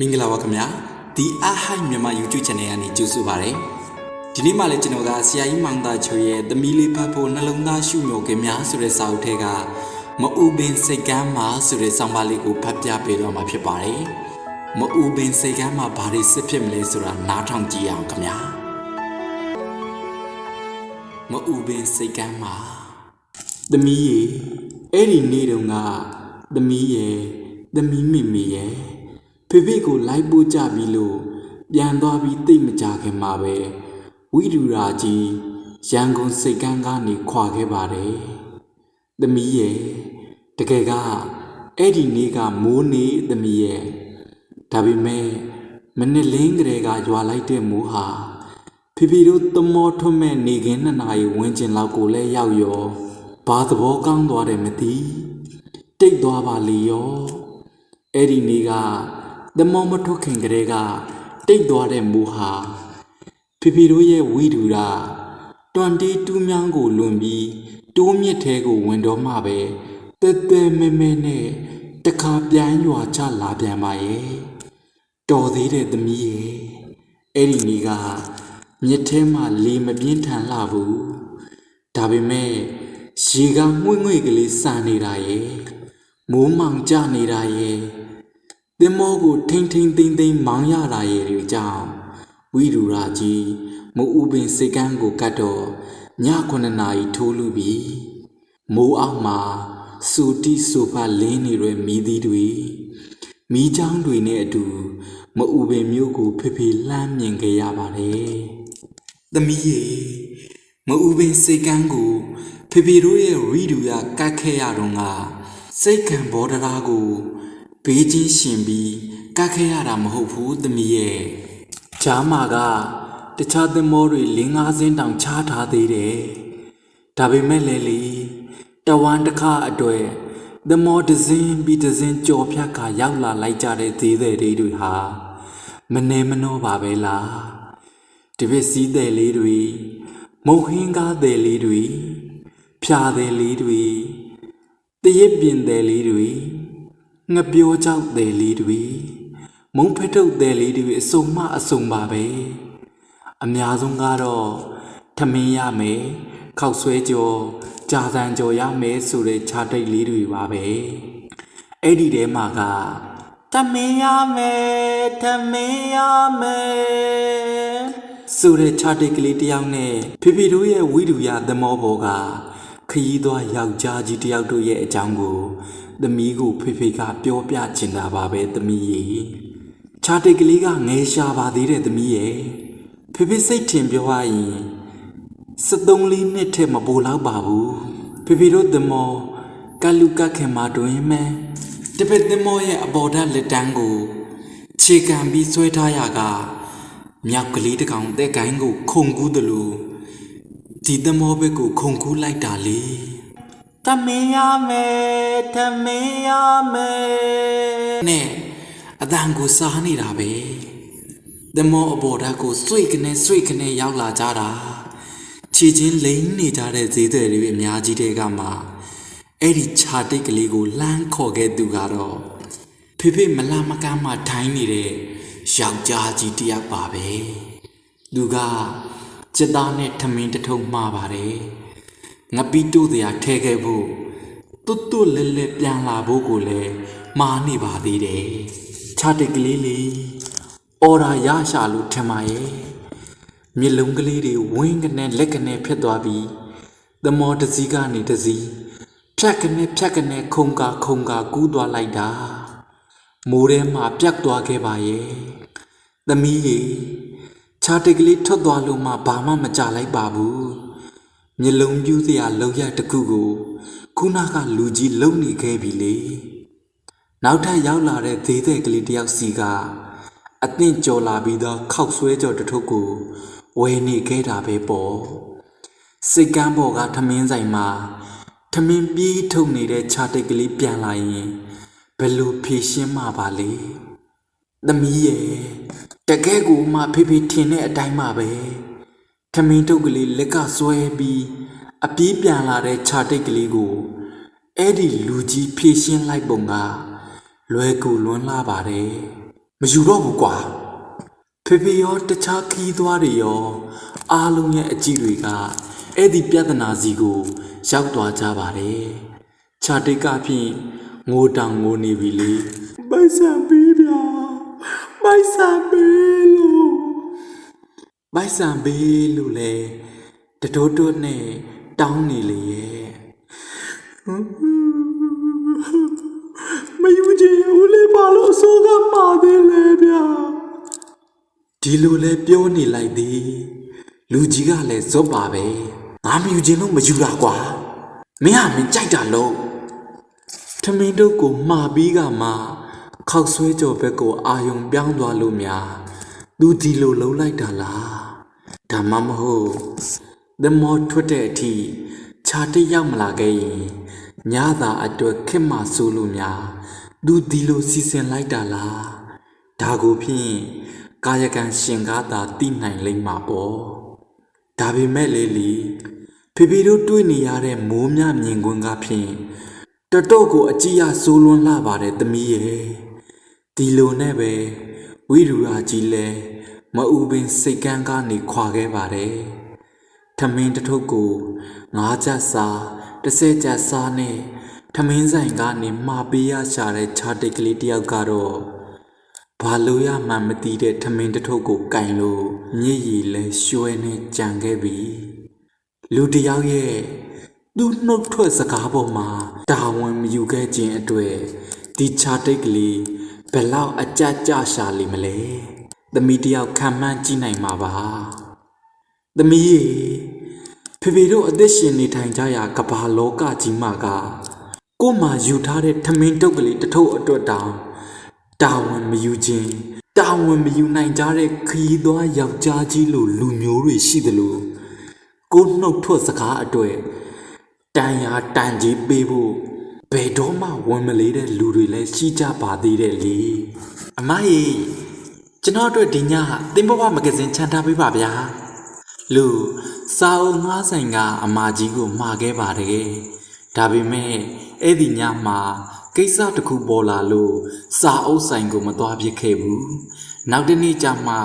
မင်္ဂလာပါခင်ဗျာဒီအဟိုက်မြန်မာ YouTube channel ကနေကြိုဆိုပါရစေဒီနေ့မှလည်းကျွန်တော်ကဆရာကြီးမောင်သားချိုရဲ့သမီးလေးဖတ်ဖို့နှလုံးသားရှုမြော်ခင်များဆိုတဲ့စာအုပ်ထဲကမအူပင်စိတ်ကမ်းမှာဆိုတဲ့ဆောင်းပါးလေးကိုဖတ်ပြပေးတော့မှာဖြစ်ပါတယ်မအူပင်စိတ်ကမ်းမှာဘာတွေစစ်ဖြစ်မလဲဆိုတာနားထောင်ကြည့်အောင်ခင်ဗျာမအူပင်စိတ်ကမ်းမှာသမီးရေအဲ့ဒီနေ့တုန်းကသမီးရဲ့သမီးမိမိရဲ့ ဖေဖေကိုလိုက်ပို့ကြပြီလို့ပြန်သွားပြီးသိတ်မကြခင်မှာပဲဝိဒူရာကြီးရန်ကုန်စိတ်ကန်းကနေခွာခဲ့ပါတယ်။သမီးရဲ့တကယ်ကအဲ့ဒီနေ့ကမိုးနေသမီးရဲ့ဒါပေမဲ့မနေ့လင်းကလေးကရွာလိုက်တဲ့မိုးဟာဖေဖေတို့သမောထွတ်မဲ့နေခင်းနှစ်နာရီဝန်းကျင်လောက်ကိုလည်းရောက်ရောဘာသဘောကောင်းသွားတယ်မသိတိတ်သွားပါလေရောအဲ့ဒီနေ့က သမောမထုတ်ခင်ကလေးကတိတ်သွားတဲ့မူဟာဖေဖေတို့ရဲ့ဝိဒူရာတွန်တီတူးမြောင်းကိုလွန်ပြီးတိုးမြစ်ထဲကိုဝင်တော့မှပဲတဲတဲမဲမဲနဲ့တခါပြန်ရွာချလာပြန်ပါရဲ့တော်သေးတဲ့သမီးရဲ့အဲ့ဒီနေ့ကမြစ်ထဲမှာလေမပြင်းထန်လှဘူးဒါပေမဲ့ရေကငွေ့ငွေ့ကလေးစနေတာရဲ့မိုးမှောင်ကျနေတာရဲ့ သင်္ဘောကိုထိမ့်ထိမ့်သိမ့်သိမ့်မောင်းရတာရဲ့တွေကြောင့်ဝိရူရာကြီးမိုးဥပင်စိတ်ကန်းကိုကတ်တော့ည9နာရီထိုးလူပြီမိုးအောက်မှာစူတီဆိုဖာလင်းနေတဲ့မိသီးတွေမိချောင်းတွေနဲ့အတူမဥပင်မျိုးကိုဖေဖေလှမ်းမြင်ခဲ့ရပါတယ်သမီးရေမဥပင်စိတ်ကန်းကိုဖေဖေတို့ရဲ့ရီဒူရကတ်ခဲ့ရတော့ကစိတ်ခံဘောဒရာကို ဘေးချင်းရှင်ပြီးကတ်ခဲ့ရတာမဟုတ်ဘူးသမီးရဲ့ချားမာကတခြားသင်္ဘောတွေ၄၅စင်းတောင်ချားထားသေးတယ်ဒါပေမဲ့လေလေတဝမ်းတစ်ခါအတွေ့သင်္ဘောတစ်စင်းပြီးတစ်စင်းကြော်ဖြတ်ခါရောက်လာလိုက်ကြတဲ့သေးတဲ့တွေတွေဟာမနေမနှောပါပဲလားတပည့်စည်းတဲ့လေးတွေမုံဟင်းကားတဲ့လေးတွေဖြာတဲ့လေးတွေတရစ်ပြင်တဲ့လေးတွေ ငပြောကြောက်တယ်လေးတွေမုံဖက်ထုတ်တယ်လေးတွေအစုံမအစုံပါပဲအများဆုံးကတော့ထမင်းရမယ်ခောက်ဆွဲကြော်ကြာစံကြော်ရမယ်ဆိုတဲ့ခြားတိတ်လေးတွေပါပဲအဲ့ဒီထဲမှာကထမင်းရမယ်ထမင်းရမယ်ဆိုတဲ့ခြားတိတ်ကလေးတစ်ယောက်နဲ့ဖေဖေတို့ရဲ့ဝိဒူရသမောဘောကခရီးသွားယောက်ျားကြီးတစ်ယောက်တို့ရဲ့အကြောင်းကို သမီးကိုဖေဖေကပြောပြချင်တာပါပဲသမီးရေခြားတိတ်ကလေးကငဲရှာပါသေးတယ်သမီးရေဖေဖေစိတ်ထင်ပြောရရင်စက်သုံးလေးနှစ်ထက်မပိုတော့ပါဘူးဖေဖေတို့သမောကလူကခင်မာတွင်မဲတပည့်သမောရဲ့အပေါ်ဓာတ်လက်တန်းကိုခြေခံပြီးဆွဲထားရကမြောက်ကလေးတစ်ကောင်တဲ့ကိုင်းကိုခုန်ကူးတယ်လို့ဒီသမောဘက်ကိုခုန်ကူးလိုက်တာလေ တမင်းရမယ်တမင်းရမယ်နဲ့အတန်ကိုစားနေတာပဲသမောအပေါ်ဓာတ်ကိုစွိတ်ကနေစွိတ်ကနေရောက်လာကြတာခြေချင်းလိမ့်နေကြတဲ့ဈေးသည်တွေအများကြီးတဲ့ကမှအဲ့ဒီခြာတိတ်ကလေးကိုလှမ်းခေါ်ခဲ့သူကတော့ဖေဖေမလာမကမ်းမှထိုင်းနေတဲ့ယောက်ျားကြီးတစ်ယောက်ပါပဲသူကစက်သားနဲ့ထမင်းတစ်ထုံမှားပါတယ် ငပီးတို့တရားထဲခဲ့ဖို့တွတ်တွတ်လဲလဲပြန်လာဖို့ကိုလည်းမာနေပါသေးတယ်ခြားတိတ်ကလေးလေးအော်ရာရရှာလို့ထင်ပါရဲ့မျက်လုံးကလေးတွေဝင်းကနေလက် ကနေဖြတ်သွားပြီးသမောတစည်းကနေတစည်းဖြတ်ကနေဖြတ်ကနေခုံကာခုံကာကူးသွားလိုက်တာမိုးထဲမှာပြတ်သွားခဲ့ပါရဲ့သမီးကြီးခြားတိတ်ကလေးထွက်သွားလို့မှဘာမှမကြလိုက်ပါဘူး မျက်လုံးပြူးစရာလောက်ရတစ်ခုကိုခုနကလူကြီးလုံနေခဲ့ပြီလေနောက်ထပ်ရောက်လာတဲ့သေးတဲ့ကလေးတယောက်စီကအသင့်ကြော်လာပြီးတော့ခောက်ဆွဲကြော်တစ်ထုပ်ကိုဝယ်နေခဲ့တာပဲပေါ့စိတ်ကမ်းပေါ်ကထမင်းဆိုင်မှာထမင်းပြေးထုတ်နေတဲ့ခြာတိတ်ကလေးပြန်လာရင်ဘယ်လိုဖြေရှင်းမှာပါလဲသမီးရဲ့တကယ်ကိုမှဖေဖေထင်တဲ့အတိုင်းမှပဲ ထမင်းတုပ်ကလေးလက်ကဆွဲပြီးအပြေးပြန်လာတဲ့ခြာတိတ်ကလေးကိုအဲ့ဒီလူကြီးဖြည့်ရှင်းလိုက်ပုံကလွယ်ကူလွန်းလာပါတယ်မယူတော့ဘူးကွာဖေဖေရောတခြားခီးသွားတွေရောအားလုံးရဲ့အကြည့်တွေကအဲ့ဒီပြဿနာစီကိုရောက်သွားကြပါတယ်ခြာတိတ်ကဖြင့်ငိုတောင်ငိုနေပြီလေမိုက်ဆန်ပေးဗျာမိုက်ဆန်ပေးလို့ မိုက်ဆန်ပေးလို့လေတတိုးတိုးနဲ့တောင်းနေလေရဲ့မယူချင်ဦးလေးပါလို့အစိုးကမှာသေးလေဗျာဒီလိုလဲပြောနေလိုက်သည်လူကြီးကလည်းဇွတ်ပါပဲငါမယူချင်လို့မယူတာကွာမင်းဟာမင်းကြိုက်တာလို့ထမင်းတို့ကိုမှာပြီးကမှခောက်ဆွဲကြော်ဘက်ကိုအာယုံပြောင်းသွားလို့များ သူဒီလိုလုံးလိုက်တာလားဒါမှမဟုတ်သမောထွက်တဲ့အထိခြာတစ်ရောက်မလာခဲ့ရင်ညသာအတွက်ခက်မှဆိုးလို့များသူဒီလိုစီစဉ်လိုက်တာလားဒါကိုဖြင့်ကာယကံရှင်ကားသာသိနိုင်လိမ့်မှာပေါ့ဒါပေမဲ့လေလီဖေဖေတို့တွေ့နေရတဲ့မိုးမြမြင်ကွင်းကဖြင့်တတော့ကိုအကြည့်ရဆိုးလွန်းလာပါတယ်သမီးရဲ့ဒီလိုနဲ့ပဲ ဝိရူရာကြီးလဲမအူပင်စိတ်ကန်းကနေခွာခဲ့ပါတယ်ထမင်းတစ်ထုပ်ကိုငါးချက်စားတစ်ဆယ်ချက်စားနဲ့ထမင်းဆိုင်ကနေမှာပေးရရှာတဲ့ခြားတိတ်ကလေးတယောက်ကတော့ဘာလို့ရမှန်းမသိတဲ့ထမင်းတစ်ထုပ်ကိုကင်လို့မျက်ရည်လဲရွှဲနဲ့ကြံခဲ့ပြီလူတစ်ယောက်ရဲ့သူ့နှုတ်ထွက်စကားပေါ်မှာတာဝန်မယူခဲ့ခြင်းအတွေ့ဒီခြားတိတ်ကလေး ဘယ်လောက်အကြကြရှာလိမ့်မလဲသမီးတစ်ယောက်ခံမှန်းကြည့်နိုင်မှာပါသမီးရေဖေဖေတို့အသက်ရှင်နေထိုင်ကြရာကမ္ဘာလောကကြီးမှာကကို့မှာယူထားတဲ့ထမင်းတုပ်ကလေးတစ်ထုပ်အတွက်တောင်တာဝန်မယူခြင်းတာဝန်မယူနိုင်ကြတဲ့ခရီးသွားယောက်ျားကြီးလိုလူမျိုးတွေရှိသလိုကို့နှုတ်ထွက်စကားအတွေ့တန်ရာတန်ကြီးပေးဖို့ဘ ယ်တော့မှဝန်မလေးတဲ့လူတွေလည်းရှိကြပါသေးတယ်လေအမကြီးကျွန်တော်အတွက်ဒီညသင်္ဘောဝမဂဇင်းချန်ထားပေးပါဗျာလူစာအုပ်ငှားဆိုင်ကအမကြီးကိုမှာခဲ့ပါတယ်ဒါပေမဲ့အဲ့ဒီညမှာကိစ္စတစ်ခုပေါ်လာလို့စာအုပ်ဆိုင်ကိုမသွားဖြစ်ခဲ့ဘူးနောက်တစ်နေ့ကျမှ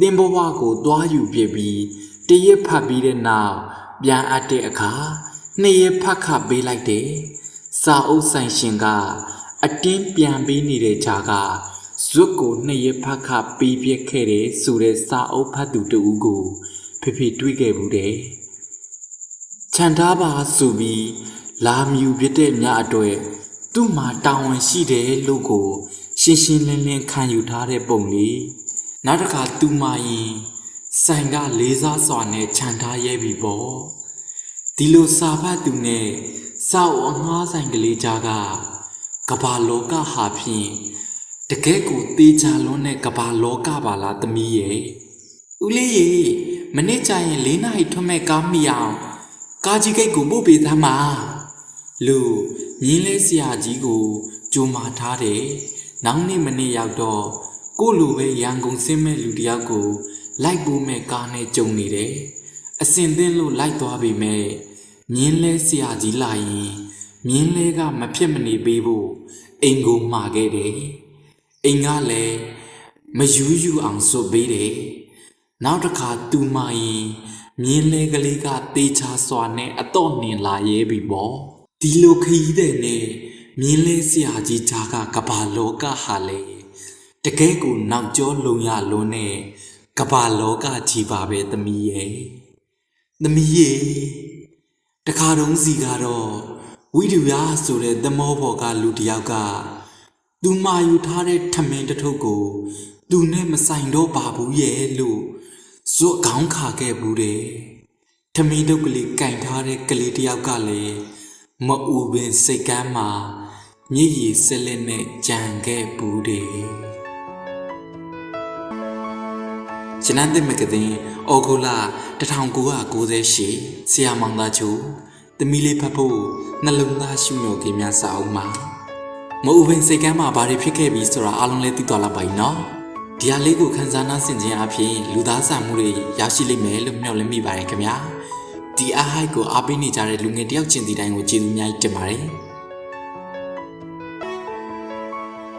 တင်ဘဝကိုသွားယူပြပြီးတရက်ဖတ်ပြီးတဲ့နောက်ပြန်အပ်တဲ့အခါနှစ်ရက်ဖတ်ခပေးလိုက်တယ် စာအုပ်ဆိုင်ရှင်ကအတင်းပြန်ပေးနေတဲ့ခြားကဇွတ်ကိုနှစ်ရက်ဖတ်ခပေးပြခဲ့တယ်ဆိုတဲ့စာအုပ်ဖတ်သူတဦးကိုဖေဖေတွေးခဲ့ဘူးတဲ့ခြံထားပါဆိုပြီးလာမြူပြတဲ့ညအတွေ့သူ့မှာတာဝန်ရှိတယ်လို့ကို ရှင်းရှင်းလင်းလင်းခံယူထားတဲ့ပုံလေးနောက်တစ်ခါသူ့မရင်ဆိုင်ကလေးစားစွာနဲ့ခြံထားရဲပြီပေါ့ဒီလိုစာဖတ်သူနဲ့ စောက်အငှားဆိုင်ကလေးကြားကကဘာလောကဟာဖြင့်တကယ်ကိုသေးချာလွန်းတဲ့ကဘာလောကပါလားသမီးရဲ့ဦးလေးရေမနေ့ကျရင်၄နာရီထွတ်မဲ့ကားမိအောင်ကားကြီးကိတ်ကိုပို့ပေးသမ်းပါလူမြင်းလဲဆရာကြီးကိုကြိုမာထားတယ်နောက်နေ့မနေ့ရောက်တော့ကို့လိုပဲရန်ကုန်ဆင်းမဲ့လူတယောက်ကို လိုက်ပို့မဲ့ကားနဲ့ကြုံနေတယ်အစင်သင်းလို့လိုက်သွားပြီမဲ့ မြင်းလဲဆရာကြီးလာရင်မြင်းလဲကမဖြစ်မနေပေးဖို့အိမ်ကိုမှာခဲ့တယ်အိမ်ကလည်းမယူးယူအောင်စွတ်ပေးတယ်နောက်တစ်ခါသူမရင်မြင်းလဲကလေးကတေချာစွာနဲ့အတော့နှင်လာရဲပြီပေါ့ဒီလိုခရီးတဲ့နဲ့မြင်းလဲဆရာကြီးဂျာကကဘာလောကဟာလေတကယ်ကိုနောက်ကျောလုံရလွန်းနဲ့ကဘာလောကကြီးပါပဲသမီးရဲ့သမီးရဲ့ တခါတုန်းစီကတော့ဝိဒူရဆိုတဲ့သမောဘော်ကလူတစ်ယောက်ကသူမာယူထားတဲ့ထမင်းတစ်ထုပ်ကို သူနဲ့မဆိုင်တော့ပါဘူးရဲ့လို့ဇွတ်ခေါင်းခါခဲ့ဘူးတယ်ထမင်းတုပ်ကလေးကင်ထားတဲ့ကလေးတစ်ယောက်ကလည်းမအူပင်စိတ်ကမ်းမှာညည်ရည်ဆက်လက်နဲ့ကြံခဲ့ဘူးတ ယ်ကျွန်တော်တဲ့မကတဲ့အော်ဂိုလာ1998ဆရာမောင်သားချိုသမီးလေးဖတ်ဖို့နှလုံးသားရှုမြော်ခြင်းများစာအုပ်မှာမအူပင်စိတ်ကမ်းမှာဘာတွေဖြစ်ခဲ့ပြီဆိုတာအားလုံးလည်းသိသွားလောက်ပါပြီနော်ဒီဟာလေးကိုခန်းစားနာဆင်ခြင်းအပြင်လူသားစာမှုတွေရရှိလိမ့်မယ်လို့မျှော်လင့်မိပါတယ်ခင်ဗျာဒီအားဟိုက်ကိုအားပေးနေကြတဲ့လူငယ်တယောက်ချင်းစီတိုင်းကိုကျေးဇူးအများကြီးတင်ပါတယ်